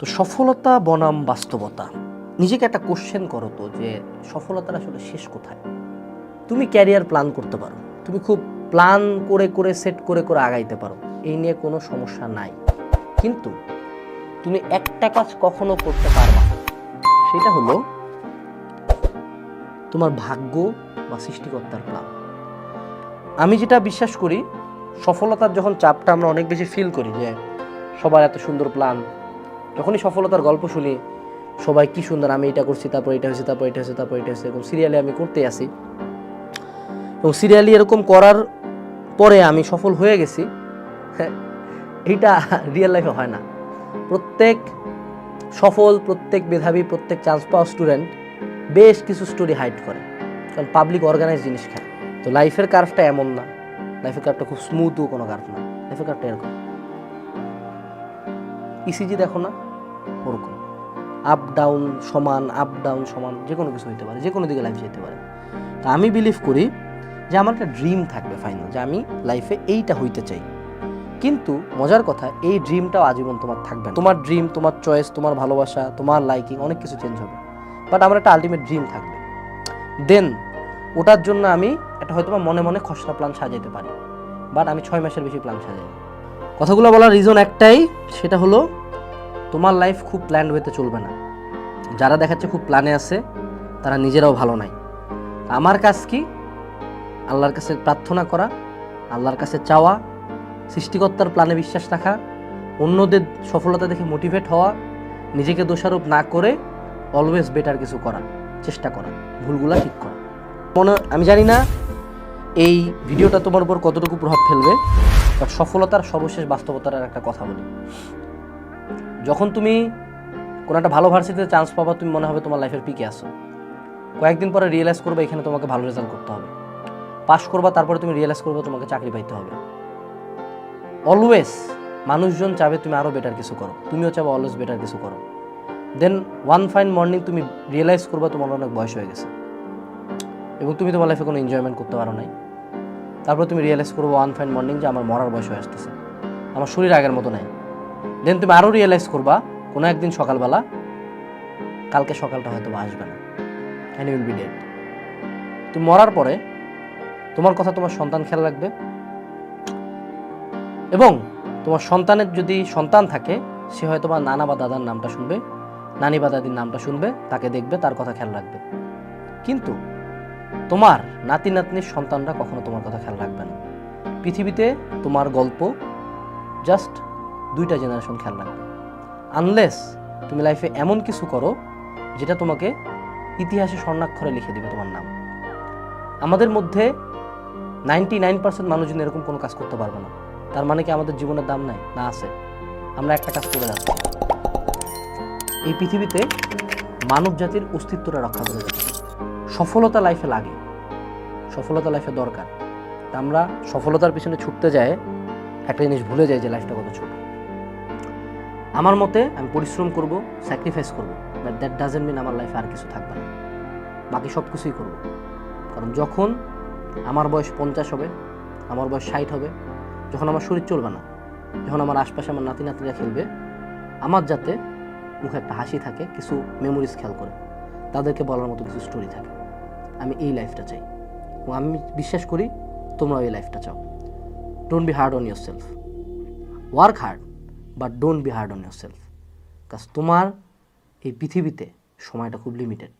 তো সফলতা বনাম বাস্তবতা। নিজেকে একটা কোশ্চেন করো তো যে সফলতার আসলে শেষ কোথায়? তুমি ক্যারিয়ার প্ল্যান করতে পারো। তুমি খুব প্ল্যান করে করে সেট করে করে আগাইতে পারো। এই নিয়ে কোনো সমস্যা নাই। কিন্তু তুমি একটা কাজ কখনো করতে পারবা সেটা হলো তোমার ভাগ্য বা সৃষ্টিকর্তার প্ল্যান আমি যেটা বিশ্বাস করি, সফলতার যখন চাপটা আমরা অনেক বেশি ফিল করি যে সবার এত সুন্দর প্ল্যান যখনই সফলতার গল্প শুনি সবাই কি সুন্দর আমি এটা করছি তারপর এটা হয়েছে তারপর এটা হয়েছে তারপর এটা হয়েছে। এরকম সিরিয়ালি আমি করতে আসি এবং সিরিয়ালি এরকম করার পরে আমি সফল হয়ে গেছি। হ্যাঁ, এইটা রিয়েল লাইফে হয় না। প্রত্যেক সফল প্রত্যেক মেধাবী প্রত্যেক চান্স পাওয়া স্টুডেন্ট বেশ কিছু স্টোরি হাইড করে। কারণ পাবলিক অর্গানাইজ জিনিস খায়। তো লাইফের কার্ভটা এমন না। লাইফের কার্ভটা খুব স্মুথও কোনো কার্ভ না। লাইফের কার্ভটা এরকম। ইসিজি দেখো না। ওরকম। আপ ডাউন সমান আপ ডাউন সমান, যে কোনো কিছু হইতে পারে, যে কোনো দিকে লাইফ যেতে পারে। তা আমি বিলিভ করি যে আমার একটা ড্রিম থাকবে ফাইনাল যে আমি লাইফে এইটা হইতে চাই। কিন্তু মজার কথা, এই ড্রিমটাও আজীবন তোমার থাকবে। তোমার ড্রিম তোমার চয়েস তোমার ভালোবাসা, তোমার লাইকিং অনেক কিছু চেঞ্জ হবে। বাট আমার একটা আলটিমেট ড্রিম থাকবে। দেন ওটার জন্য আমি একটা হয়তো মনে মনে খসড়া প্ল্যান সাজাইতে পারি। বাট আমি ছয় মাসের বেশি প্ল্যান সাজাই কথাগুলো বলার রিজন একটাই, সেটা হলো তোমার লাইফ খুব প্ল্যান ওয়েতে চলবে না। যারা দেখাচ্ছে খুব প্ল্যানে আছে, তারা নিজেরাও ভালো নাই। আমার কাজ কি? আল্লাহর কাছে প্রার্থনা করা, আল্লাহর কাছে চাওয়া, সৃষ্টিকর্তার প্ল্যানে বিশ্বাস রাখা, অন্যদের সফলতা দেখে মোটিভেট হওয়া, নিজেকে দোষারোপ না করে অলওয়েজ বেটার কিছু করা, চেষ্টা করা, ভুলগুলা ঠিক করা। মনে, আমি জানি না এই ভিডিওটা তোমার উপর কতটুকু প্রভাব ফেলবে সফলতার সর্বশেষ বাস্তবতার একটা কথা বলি। যখন তুমি কোনো একটা ভালো ভার্সিটিতে চান্স পাবা, তুমি মনে হবে তোমার লাইফের পিকে আসো কয়েকদিন পরে রিয়েলাইজ করবে এখানে তোমাকে ভালো রেজাল্ট করতে হবে। পাস করবা, তারপরে তুমি রিয়েলাইজ করবে তোমাকে চাকরি পাইতে হবে। অলওয়েজ মানুষজন চাবে তুমি আরও বেটার কিছু করো। তুমিও চাবে অলওয়েজ বেটার কিছু করো। দেন ওয়ান ফাইন মর্নিং তুমি রিয়েলাইজ করবা তোমার অনেক বয়স হয়ে গেছে। এবং তুমি তোমার লাইফে কোনো এনজয়মেন্ট করতে পারো নাই। তারপর তুমি রিয়েলাইজ করব ওয়ান ফাইন মর্নিং যে আমার মরার বয়স হয়ে আসতেছে। আমার শরীর আগের মতো নাই। দেন তুমি আরও রিয়েলাইজ করবা, কোনো একদিন সকালবেলা, কালকে সকালটা হয়তো আসবে না অ্যান্ড উইল বি ডেড তুমি মরার পরে, তোমার কথা তোমার সন্তান খেয়াল রাখবে, এবং তোমার সন্তানের যদি সন্তান থাকে, সে হয়তো বা নানা বা দাদার নামটা শুনবে, নানি বা দাদির নামটা শুনবে, তাকে দেখবে, তার কথা খেয়াল রাখবে। কিন্তু তোমার নাতি নাতনির সন্তানরা কখনো তোমার কথা খেয়াল রাখবে না। পৃথিবীতে তোমার গল্প জাস্ট দুইটা জেনারেশন খেয়াল রাখবে। আনলেস তুমি লাইফে এমন কিছু করো, যেটা তোমাকে ইতিহাসে স্বর্ণাক্ষরে লিখে দিবে তোমার নাম। আমাদের মধ্যে নাইনটি নাইন পার্সেন্ট মানুষজন এরকম কোনো কাজ করতে পারবে না। তার মানে কি আমাদের জীবনের দাম নাই? না আছে। আমরা একটা কাজ করে যাচ্ছি। এই পৃথিবীতে মানব জাতির অস্তিত্বটা রক্ষা করে যাচ্ছে। সফলতা লাইফে লাগে। সফলতা লাইফে দরকার। তা আমরা সফলতার পিছনে ছুটতে যায় একটা জিনিস ভুলে যাই যে লাইফটা কত ছোট। আমার মতে আমি পরিশ্রম করব স্যাক্রিফাইস করব বাট দ্যাট ডাজেন্ট মিন আমার লাইফে আর কিছু থাকবে না। বাকি সব কিছুই করব। কারণ যখন আমার বয়স পঞ্চাশ হবে, আমার বয়স ষাট হবে, যখন আমার শরীর চলবে না, যখন আমার আশপাশে আমার নাতি নাতিরা খেলবে, আমার যাতে মুখে একটা হাসি থাকে, কিছু মেমোরিজ খেয়াল করে, তাদেরকে বলার মতো কিছু স্টোরি থাকে। আমি এই লাইফটা চাই। এবং আমি বিশ্বাস করি তোমরাও এই লাইফটা চাও। Don't be hard on yourself work hard but don't be hard on yourself কাজ তোমার এই পৃথিবীতে সময়টা খুব লিমিটেড